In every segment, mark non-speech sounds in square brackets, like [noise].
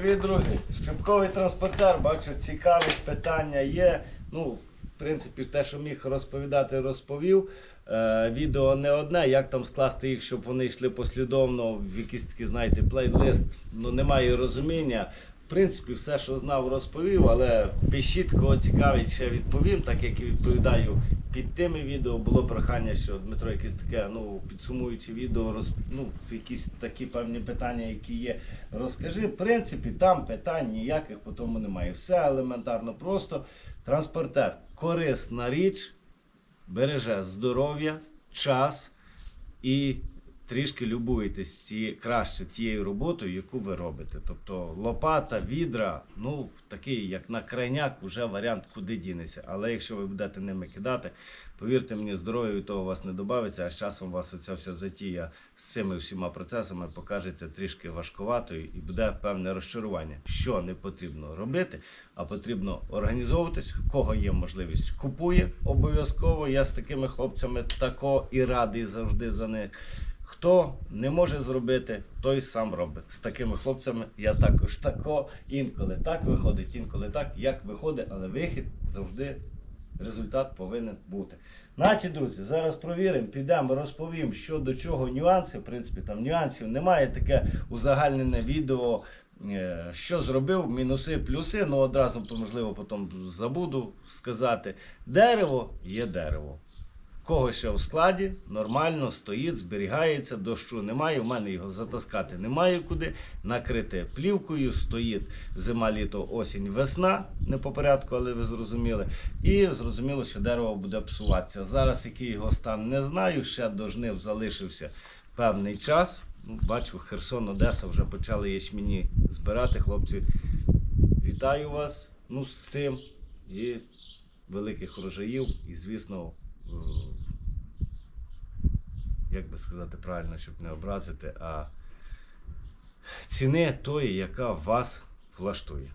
Привіт, друзі! Шкрипковий транспортер, бачу, цікаві питання є. Ну, в принципі, те, що міг розповідати, розповів. Е, відео не одне, як там скласти їх, щоб вони йшли послідовно в якийсь такий, знаєте, плейлист. Ну, немає розуміння. В принципі, все, що знав, розповів, але пишіть, кого цікавить, ще відповім, так як і відповідаю під тими відео. Було прохання, що Дмитро якесь таке, ну, підсумуючи відео, роз, ну, якісь такі певні питання, які є. Розкажи, в принципі, там питань ніяких по тому немає. Все елементарно просто. Транспортер корисна річ, береже здоров'я, час і трішки любуєтесь краще тією роботою, яку ви робите. Тобто лопата, відра, ну такий, як на крайняк, вже варіант, куди дінеться. Але якщо ви будете ними кидати, повірте мені, здоров'я від того у вас не додається, а з часом у вас оця вся затія з цими всіма процесами покажеться трішки важкуватою і буде певне розчарування. Що не потрібно робити, а потрібно організовуватись, кого є можливість, купує обов'язково. Я з такими хлопцями тако і радий завжди за них. Хто не може зробити, той сам робить. З такими хлопцями я також тако інколи так виходить, інколи так, як виходить, але вихід завжди результат повинен бути. Значить, друзі, зараз провіримо, підемо, розповім, що до чого нюанси. В принципі, там нюансів немає. Таке узагальнене відео, е, що зробив, мінуси, плюси. Ну одразу, можливо, потім забуду сказати. Дерево є дерево. Кого ще в складі, нормально стоїть, зберігається, дощу немає. У мене його затаскати немає куди. Накрите плівкою, стоїть зима, літо, осінь, весна, не по порядку, але ви зрозуміли. І зрозуміло, що дерево буде псуватися. Зараз який його стан не знаю. Ще до жнив залишився певний час. Ну, бачу, Херсон, Одеса вже почали ячміні збирати. Хлопці, вітаю вас ну, з цим. І великих урожаїв, і, звісно, як би сказати правильно, щоб не образити, а ціни тої, яка вас влаштує.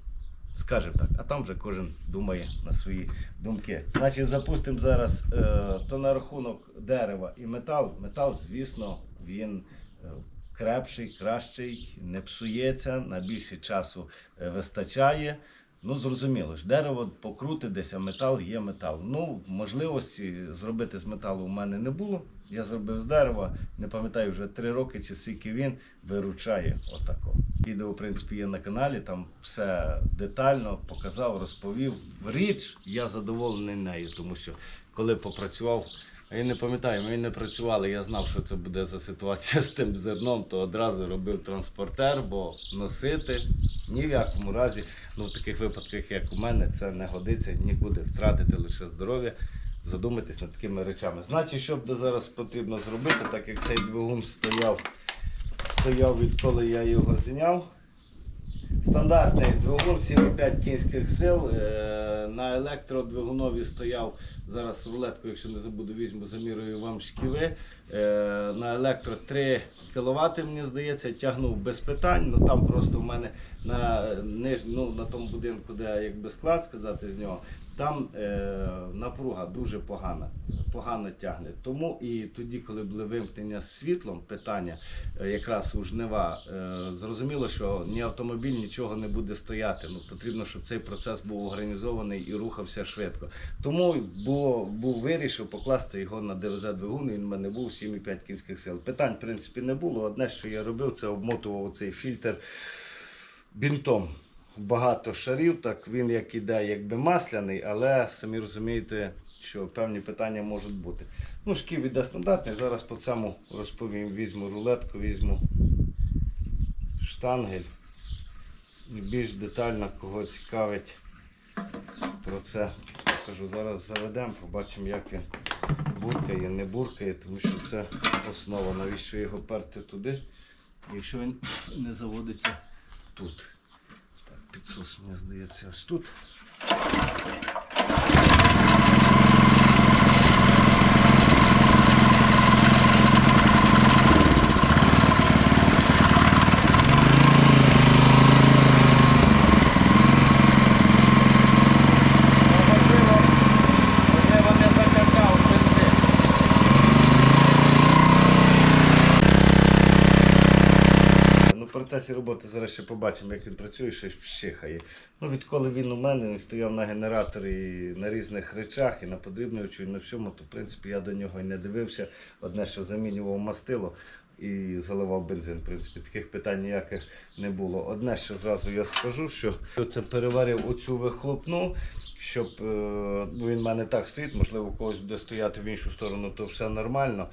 Скажемо так, а там вже кожен думає на свої думки. Значить, запустимо зараз е, то на рахунок дерева і метал. Метал, звісно, він е, крепший, кращий, не псується, на більше часу е, вистачає. Ну, зрозуміло ж, дерево покрути десь, а метал є метал. Ну, можливості зробити з металу у мене не було. Я зробив з дерева, не пам'ятаю вже три роки чи скільки він виручає отако. Відео, в принципі, є на каналі, там все детально показав, розповів. Річ я задоволений нею, тому що коли попрацював, я не пам'ятаю, ми не працювали, я знав, що це буде за ситуація з тим зерном, то одразу робив транспортер, бо носити ні в якому разі, ну в таких випадках, як у мене, це не годиться нікуди втратити лише здоров'я. Задумайтесь над такими речами. Значить, що буде зараз потрібно зробити, так як цей двигун стояв, стояв відколи я його зняв. Стандартний двигун 7,5 кінських сил. Е, На електродвигунові стояв зараз рулетку, якщо не забуду, візьму, замірую вам шківи. Е, На електро 3 кВт, мені здається, тягнув без питань. Ну там просто в мене на, ниж, ну, на тому будинку, де якби склад сказати з нього, там е, напруга дуже погана, погано тягне. Тому і тоді, коли були вимкнення з світлом, питання е, якраз у жнива, е, зрозуміло, що ні автомобіль нічого не буде стояти. Ну, потрібно, щоб цей процес був організований і рухався швидко. Тому було, був вирішив покласти його на ДВЗ-двигун, він в мене був 7,5 кінських сил. Питань, в принципі, не було. Одне, що я робив, це обмотував цей фільтр бінтом. Багато шарів, так він як іде, якби масляний, але самі розумієте, що певні питання можуть бути. Ну, шків іде стандартний. Зараз по цьому розповім. Візьму рулетку, візьму штангель. І більш детально, кого цікавить про це, покажу. Зараз заведемо, побачимо, як він буркає, не буркає, тому що це основа. Навіщо його перти туди, якщо він не заводиться тут. Підсос, мені здається, ось тут. Можливо, можливо, не закачав бензин. Ну, процес процесі роботи зараз ще побачимо, як він працює, що щихає. Ну, відколи він у мене, він стояв на генераторі на різних речах і на подрібнювачу, і на всьому, то в принципі я до нього і не дивився. Одне, що замінював мастило і заливав бензин. В принципі, таких питань ніяких не було. Одне, що зразу я скажу, що це переварив оцю вихлопну, щоб ну, він в мене так стоїть, можливо, когось буде стояти в іншу сторону, то все нормально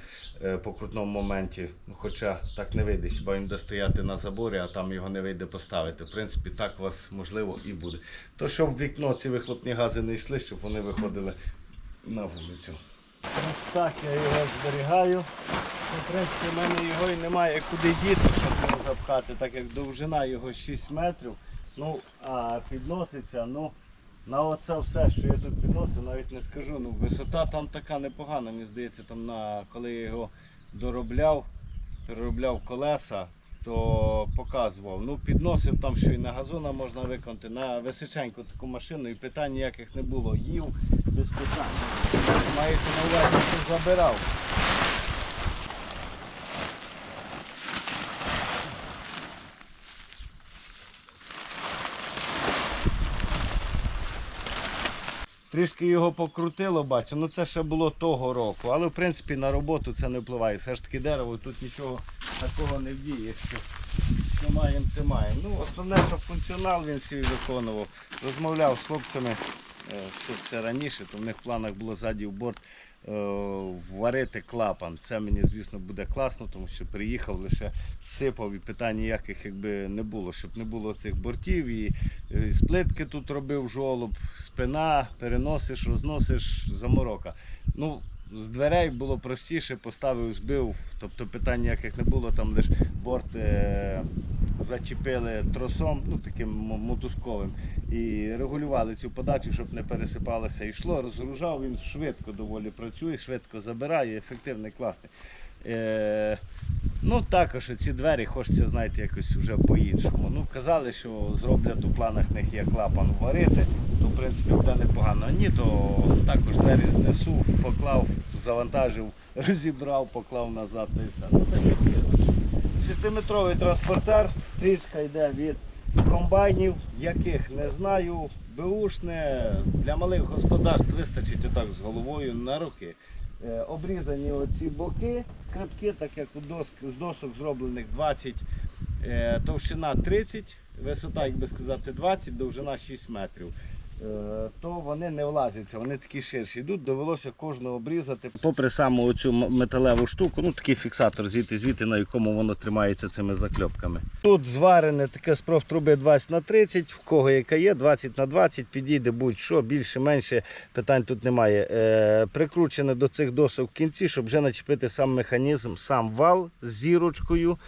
е, по крутному моменті. Хоча так не вийде, хіба він буде стояти на заборі, а там його не вийде поставити. В принципі, так у вас можливо і буде. То, щоб в вікно ці вихлопні гази не йшли, щоб вони виходили на вулицю. Ось так я його зберігаю. Ну, В принципі, в мене його і немає куди діти, щоб його запхати, так як довжина його 6 метрів. Ну, а підноситься, ну, на оце все, що я тут підносив, навіть не скажу. Ну, висота там така непогана, мені здається, там на, коли я його доробляв, переробляв колеса, то показував. Ну, підносив там, що і на газона можна виконати, на височеньку таку машину, і питань ніяких не було. Їв без питань. Мається на увазі, що забирав. Трішки його покрутило, бачу. Ну це ще було того року. Але в принципі на роботу це не впливає. Все ж таки дерево, тут нічого такого не вдіє. Що, що маємо, те маємо. Ну, основне, що функціонал він свій виконував. Розмовляв з хлопцями е, все раніше, то в них в планах було ззаді в борт варити клапан. Це мені, звісно, буде класно, тому що приїхав, лише сипав і питань ніяких якби не було, щоб не було цих бортів. І, е, з плитки тут робив жолоб, спина, переносиш, розносиш, заморока. Ну, з дверей було простіше, поставив, збив, тобто питань ніяких не було, там лише борт е, зачепили тросом, ну таким мотузковим, і регулювали цю подачу, щоб не пересипалося. Йшло, розгружав, він швидко доволі працює, швидко забирає, ефективний, класний. Е, ну також ці двері хочеться, знаєте, якось вже по-іншому. Ну, казали, що зроблять у планах в них є клапан варити, то в принципі буде непогано. Ні, то також двері знесу, поклав, завантажив, [laughs] розібрав, поклав назад і все. Ну. Шестиметровий транспортер, стрічка йде від комбайнів, яких не знаю. Беушне для малих господарств вистачить отак з головою на руки. Е, Обрізані оці боки, скрипки, так як у доск, з досок зроблених 20, е, товщина 30, висота, як би сказати, 20, довжина 6 метрів. Е, То вони не влазяться, вони такі ширші йдуть, довелося кожного обрізати. Попри саму оцю металеву штуку, ну такий фіксатор звідти звідти, на якому воно тримається цими закльопками. Тут зварене таке з профтруби 20 на 30, в кого яка є, 20 на 20, підійде будь-що, більше, менше, питань тут немає. Е, прикручене до цих досок в кінці, щоб вже начепити сам механізм, сам вал з зірочкою.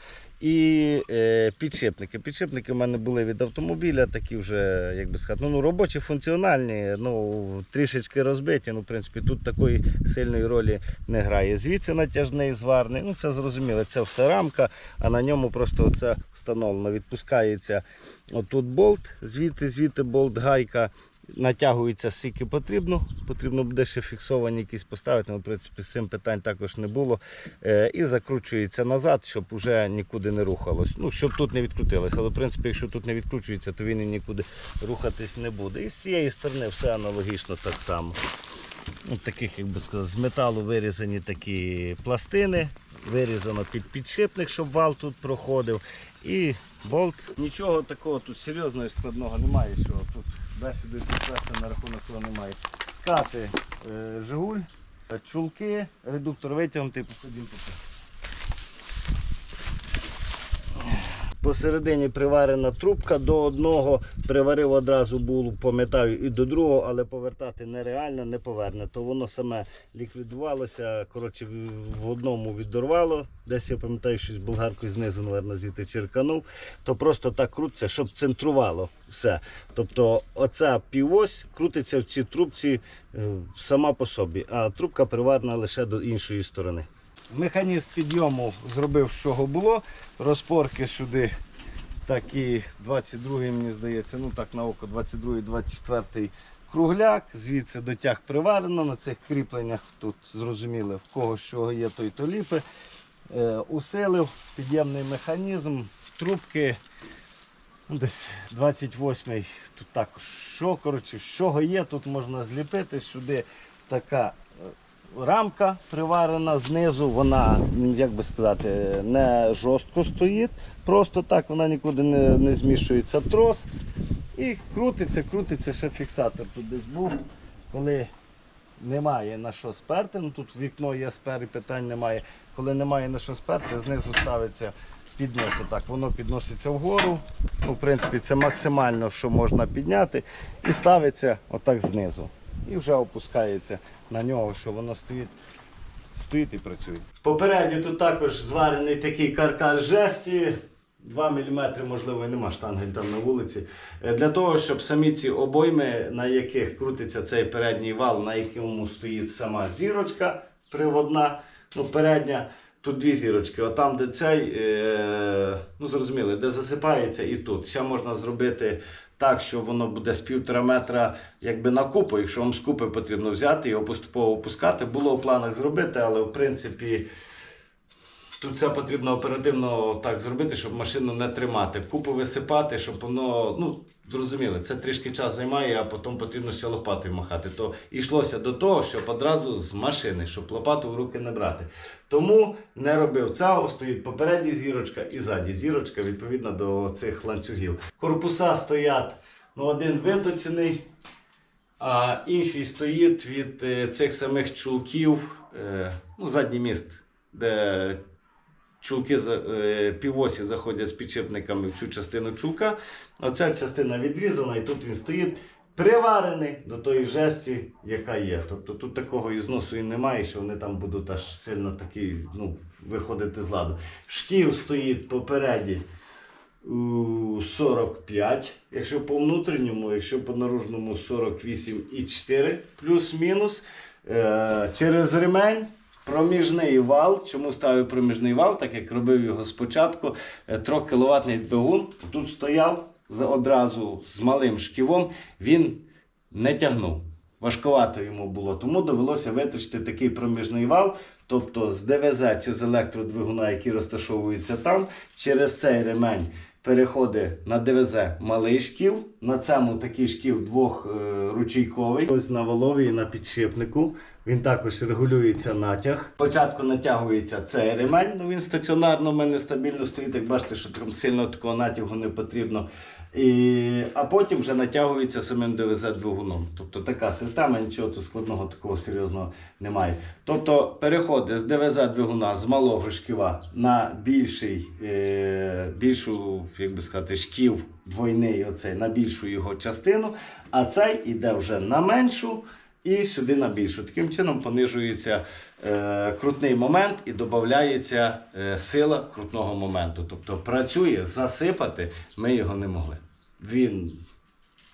І е, підшипники. Підшипники в мене були від автомобіля, такі вже, як би сказати, ну, робочі, функціональні, ну, трішечки розбиті. Ну, в принципі, тут такої сильної ролі не грає. Звідси натяжний зварний, ну це зрозуміло, це все рамка, а на ньому просто це встановлено. Відпускається отут болт, звідти, звідти болт, гайка. Натягується скільки потрібно. Потрібно буде ще фіксовані якісь поставити. В принципі, з цим питань також не було. Е, і закручується назад, щоб вже нікуди не рухалось. Ну, щоб тут не відкрутилось. Але в принципі, якщо тут не відкручується, то він і нікуди рухатись не буде. І з цієї сторони все аналогічно так само. От таких, як би сказати, з металу вирізані такі пластини. Вирізано під підшипник, щоб вал тут проходив. І болт. Нічого такого тут серйозного і складного немає. Що тут бесіду підкреслено на рахунок того немає. Скати е, Жигуль, чулки, редуктор витягнутий, походимо по Посередині приварена трубка до одного, приварив одразу було, пам'ятаю, і до другого, але повертати нереально, не поверне. То воно саме ліквідувалося, коротше, в- одному відорвало. Десь я пам'ятаю, щось болгаркою знизу, мабуть, звідти черканув. То просто так крутиться, щоб центрувало все. Тобто оця півось крутиться в цій трубці е, сама по собі, а трубка приварена лише до іншої сторони. Механізм підйому зробив, з чого було. Розпорки сюди такі 22-й, мені здається, ну так на око 22-й, 24-й кругляк. Звідси дотяг приварено на цих кріпленнях. Тут зрозуміло, в кого чого є, той то ліпи. Е, усилив підємний механізм. трубки. Ну, десь 28-й. Тут також що, коротше, з є, тут можна зліпити сюди така е, рамка приварена знизу, вона, як би сказати, не жорстко стоїть. Просто так вона нікуди не, не зміщується трос. І крутиться, крутиться, ще фіксатор тут десь був. Коли немає на що сперти, ну тут вікно є спер і питань немає. Коли немає на що сперти, знизу ставиться піднос. Отак, воно підноситься вгору. Ну, в принципі, це максимально, що можна підняти. І ставиться отак знизу. І вже опускається на нього, що воно стоїть. Стоїть і працює. Попередньо тут також зварений такий каркас жесті. 2 мм, можливо, і нема штангель там на вулиці. Е, Для того, щоб самі ці обойми, на яких крутиться цей передній вал, на якому стоїть сама зірочка приводна, ну передня, тут дві зірочки. Отам, де цей, е, ну зрозуміли, де засипається і тут. Ще можна зробити так, що воно буде з півтора метра якби на купу. Якщо вам з купи потрібно взяти його поступово опускати. Було в планах зробити, але в принципі. Тут це потрібно оперативно так зробити, щоб машину не тримати. Купу висипати, щоб воно, ну, зрозуміли, це трішки час займає, а потім потрібно ще лопатою махати. То йшлося до того, щоб одразу з машини, щоб лопату в руки не брати. Тому не робив цього, стоїть попередня зірочка і ззаді зірочка, відповідно до цих ланцюгів. Корпуса стоять, ну, один виточений, а інший стоїть від е, цих самих чулків, е, ну, задній міст, де чулки е, півосі заходять з підшипниками в цю частину чулка. Оця частина відрізана, і тут він стоїть. Приварений до тої жесті, яка є. Тобто тут такого і зносу і немає, що вони там будуть аж сильно такі, ну, виходити з ладу. Штів стоїть попереді 45, якщо по внутрішньому, якщо по наружному 48,4 плюс-мінус. Е, через ремень проміжний вал. Чому ставив проміжний вал, так як робив його спочатку. 3 кВт двигун тут стояв одразу з малим шківом, він не тягнув. Важковато йому було, тому довелося виточити такий проміжний вал, тобто з ДВЗ чи з електродвигуна, який розташовується там, через цей ремень переходить на ДВЗ малий шків. На цьому такий шків двохручійковий. Ось на волові і на підшипнику. Він також регулюється натяг. Спочатку натягується цей ремень, ну він стаціонарно в мене стабільно стоїть. Як бачите, що сильно такого натягу не потрібно. І, а потім вже натягується самим ДВЗ двигуном. Тобто така система, нічого тут складного такого серйозного немає. Тобто переходи з ДВЗ двигуна з малого шківа на більший, е, більшу, як би сказати, шків двойний оцей, на більшу його частину, а цей іде вже на меншу. І сюди на більшу. Таким чином понижується е, крутний момент і додається е, сила крутного моменту. Тобто працює, засипати ми його не могли. Він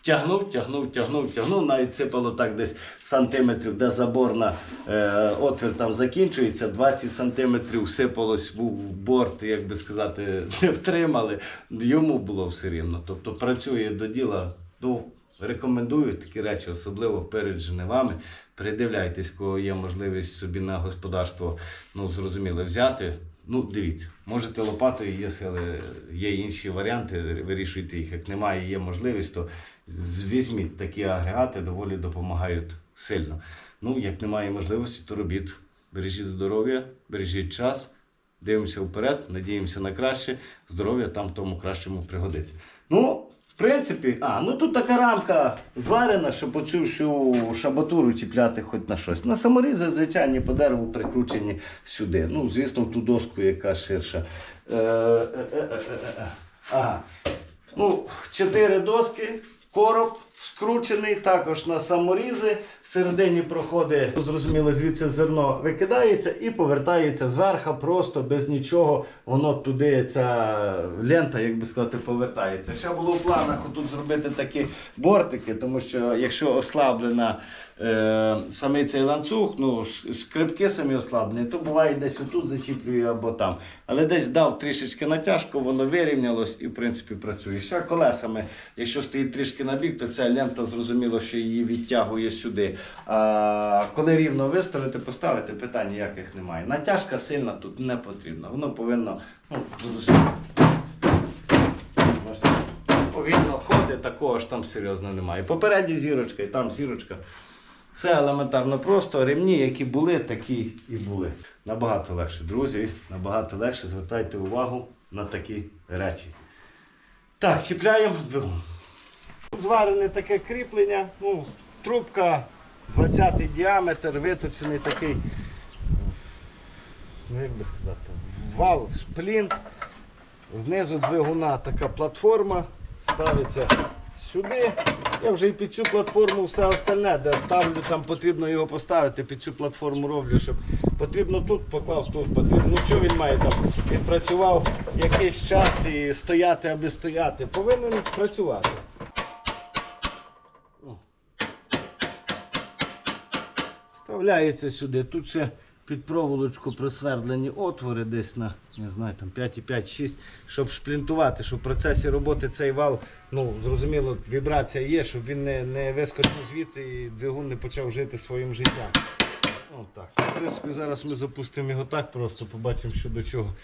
тягнув, тягнув, тягнув, тягнув, навіть сипало так десь сантиметрів, де заборна е, отвір там закінчується, 20 сантиметрів сипалось в борт, як би сказати, [laughs] не втримали. Йому було все рівно. Тобто працює до діла. Ну, рекомендую такі речі, особливо перед жнивами. Придивляйтесь, кого є можливість собі на господарство, ну зрозуміло, взяти. Ну, дивіться, можете лопатою, є сили, є інші варіанти, вирішуйте їх. Як немає, є можливість, то візьміть такі агрегати, доволі допомагають сильно. Ну, як немає можливості, то робіть. Бережіть здоров'я, бережіть час, дивимося вперед, надіємося на краще. Здоров'я там тому кращому пригодиться. Ну, принципі, а, ну тут така рамка зварена, щоб оцю всю шабатуру чіпляти хоч на щось. На саморізи, звичайні, по дереву прикручені сюди. Ну, звісно, в ту доску, яка ширша. Е, е, е. Ага. Ну, чотири доски, короб скручений, також на саморізи. Всередині проходить, зрозуміло, звідси зерно викидається і повертається зверху, просто без нічого. Воно туди, ця лента, як би сказати, повертається. Ще було в планах тут зробити такі бортики, тому що якщо ослаблена е, саме цей ланцюг, ну, скрипки самі ослаблені, то буває десь отут зачіплює або там. Але десь дав трішечки натяжку, воно вирівнялось і в принципі працює. Ще колесами, якщо стоїть трішки на бік, то ця лента зрозуміло, що її відтягує сюди. А коли рівно виставити, поставити, питань ніяких немає. Натяжка сильна тут не потрібна. Воно повинно, ну, зрозуміло. повільно ходить, такого ж там серйозно немає. Попередні зірочка, і там зірочка. Все елементарно просто. Ремні, які були, такі і були. Набагато легше, друзі. Набагато легше звертайте увагу на такі речі. Так, чіпляємо двигун. Зварене таке кріплення, ну, трубка 20 діаметр, виточений такий, ну як би сказати, вал, шплін. Знизу двигуна така платформа ставиться сюди. Я вже і під цю платформу все остальне, де ставлю, там потрібно його поставити, під цю платформу роблю, щоб потрібно тут поклав, тут потрібно. Ну що він має там? Відпрацював якийсь час і стояти, аби стояти. Повинен працювати. Вставляється сюди. Тут ще під проволочку просвердлені отвори десь на не знаю, там 5,5-6, щоб шплінтувати, щоб в процесі роботи цей вал, ну зрозуміло, вібрація є, щоб він не, не вискочив звідси і двигун не почав жити своїм життям. Ну, так. В принципі, зараз ми запустимо його так просто, побачимо, що до чого.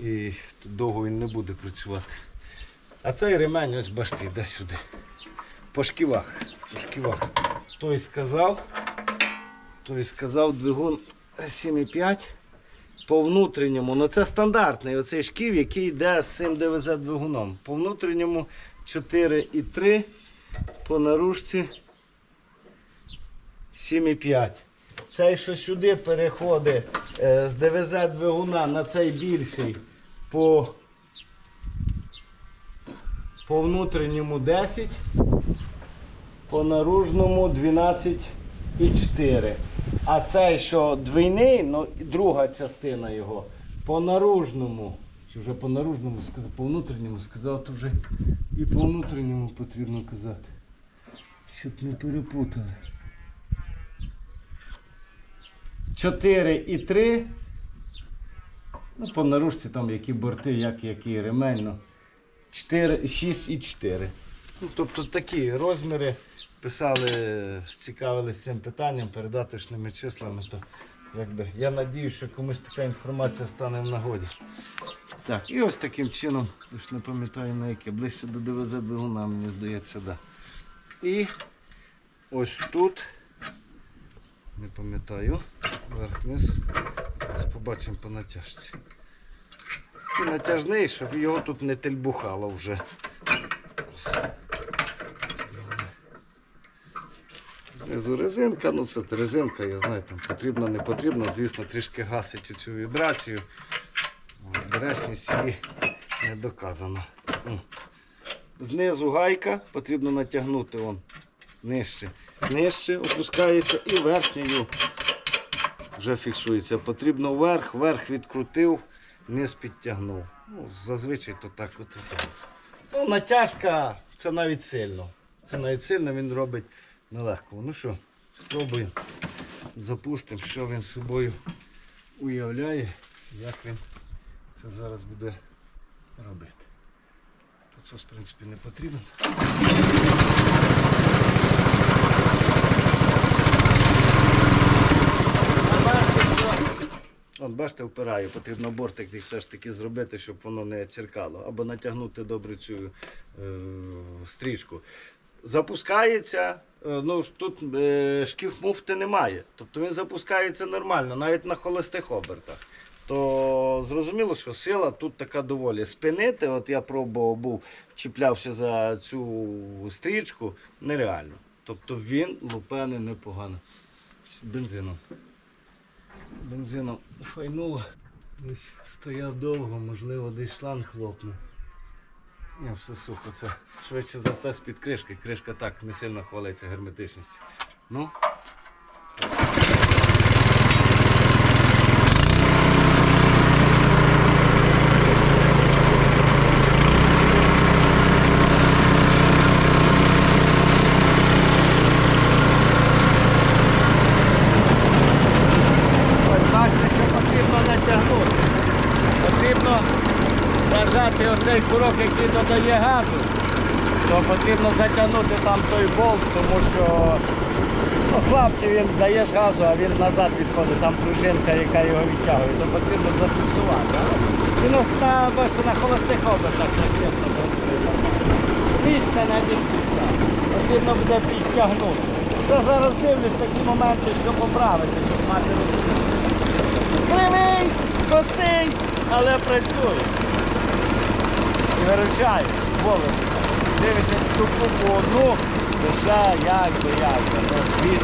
І довго він не буде працювати. А цей ремень, ось бачите, йде сюди. По шківах. По шківах. Той сказав. Той сказав двигун 7,5 по внутрішньому. Ну це стандартний оцей шків, який йде з цим ДВЗ двигуном. По внутрішньому 4,3, по наружці 7,5. Цей, що сюди переходить е, з ДВЗ двигуна на цей більший по, по внутрішньому 10, по наружному 12,4. А цей, що двійний, ну, друга частина його, по наружному, чи вже по наружному сказав, по внутрішньому сказав, то вже і по внутрішньому потрібно казати. Щоб не перепутали. 4 і 3. Ну, по наружці там які борти, як який ремень. Ну, 4, 6 і 4. Ну, тобто такі розміри писали, цікавились цим питанням, передаточними числами. То, якби, я надію, що комусь така інформація стане в нагоді. Так, і ось таким чином, ж не пам'ятаю на яке, ближче до ДВЗ двигуна, мені здається, да. І ось тут, не пам'ятаю, верх-низ, побачимо по натяжці. І натяжний, щоб його тут не тельбухало вже. Ось. Знизу резинка, ну це резинка, я знаю, там потрібно, не потрібно, звісно, трішки гасить цю вібрацію. Бересність її не доказано. Знизу гайка, потрібно натягнути вон нижче. Нижче опускається і верхньою вже фіксується. Потрібно вверх, вверх відкрутив, низ підтягнув. Ну, зазвичай то так от. Ну, натяжка це навіть сильно. Це навіть сильно він робить нелегко. Ну що, спробуємо. Запустимо, що він собою уявляє, як він це зараз буде робити. Тут в принципі не потрібен. Бачите. От бачите, впираю, потрібно бортик все ж таки зробити, щоб воно не циркало. Або натягнути добре цю е, стрічку. Запускається, е, ну тут е, шкіф муфти немає. Тобто він запускається нормально, навіть на холостих обертах. То зрозуміло, що сила тут така доволі. Спинити, от я пробував, був, чіплявся за цю стрічку, нереально. Тобто він лупений непогано. Бензином. Бензином файнуло. Десь стояв довго, можливо, десь шланг хлопнув. Ні, все сухо. Це швидше за все з-під кришки. Кришка так не сильно хвалиться герметичністю. Ну. Ось бачите, що потрібно натягнути. Потрібно зажати оцей курок, який додає газу, то потрібно затягнути там той болт, тому що ну, слабкий він даєш газу, а він назад відходить, там пружинка, яка його відтягує, то потрібно зафіксувати. Ось на, бачите, на холостих обертах працює. трішки не відпускає. Потрібно буде підтягнути. Я зараз дивлюсь такі моменти, що поправити, щоб мати розуміння. Кривий, косий, але працює. Виручає, вовремя. Дивися ту купу одну, лише як би, як би, ну, дві,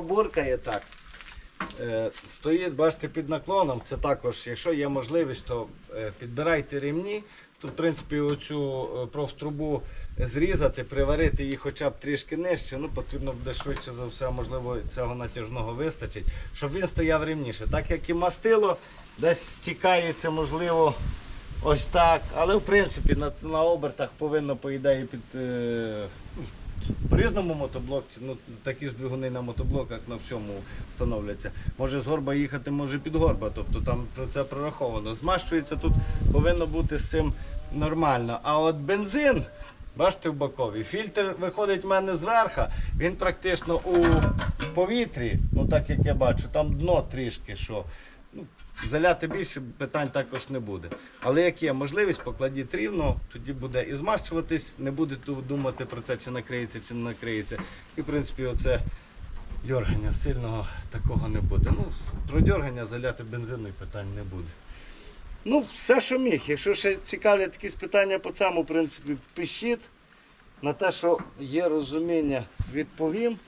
Чого буркає так? Е, стоїть, бачите, під наклоном. Це також, якщо є можливість, то е, підбирайте рівні. Тут, в принципі, оцю е, профтрубу зрізати, приварити її хоча б трішки нижче. Ну, потрібно буде швидше за все, можливо, цього натяжного вистачить, щоб він стояв рівніше. Так як і мастило, десь стікається, можливо, ось так. Але в принципі на, на обертах повинно, по ідеї, під. По-різному мотоблокці, ну такі ж двигуни на мотоблоках на всьому встановляться. Може з горба їхати, може під горба. Тобто там про це прораховано. Змащується тут повинно бути з цим нормально. А от бензин, бачите, в боковій, фільтр виходить в мене зверху, він практично у повітрі, ну так як я бачу, там дно трішки що. Ну, Заляти більше питань також не буде. Але як є можливість, покладіть рівно, тоді буде і змащуватись, не будете думати про це, чи накриється, чи не накриється. І в принципі, оце дьоргання сильного такого не буде. Ну, про дьоргання заляти бензиною питань не буде. Ну, все, що міг. Якщо ще цікавлять якісь питання по цьому, в принципі, пишіть. На те, що є розуміння, відповім.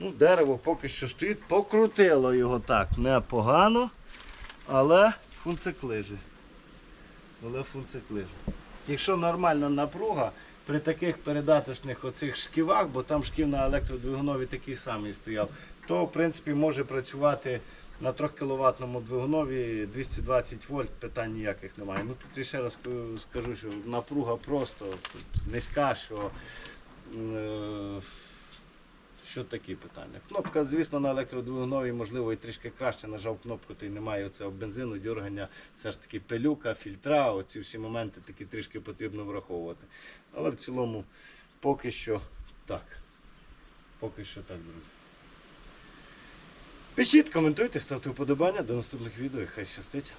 Ну, дерево поки що стоїть, покрутило його так непогано, але фунциклижі. Але фунциклижі. Якщо нормальна напруга, при таких передаточних оцих шківах, бо там шків на електродвигунові такий самий стояв, то в принципі може працювати на 3 кВт двигунові 220 вольт, питань ніяких немає. Ну тут ще раз скажу, що напруга просто тут низька, що. е, що такі питання? Кнопка, звісно, на електродвигуновій, можливо, і трішки краще нажав кнопку, то й немає оцього бензину, дергання, все ж таки пилюка, фільтра, оці всі моменти такі трішки потрібно враховувати. Але в цілому поки що так. Поки що так, друзі. Пишіть, коментуйте, ставте вподобання. До наступних відео і хай щастить.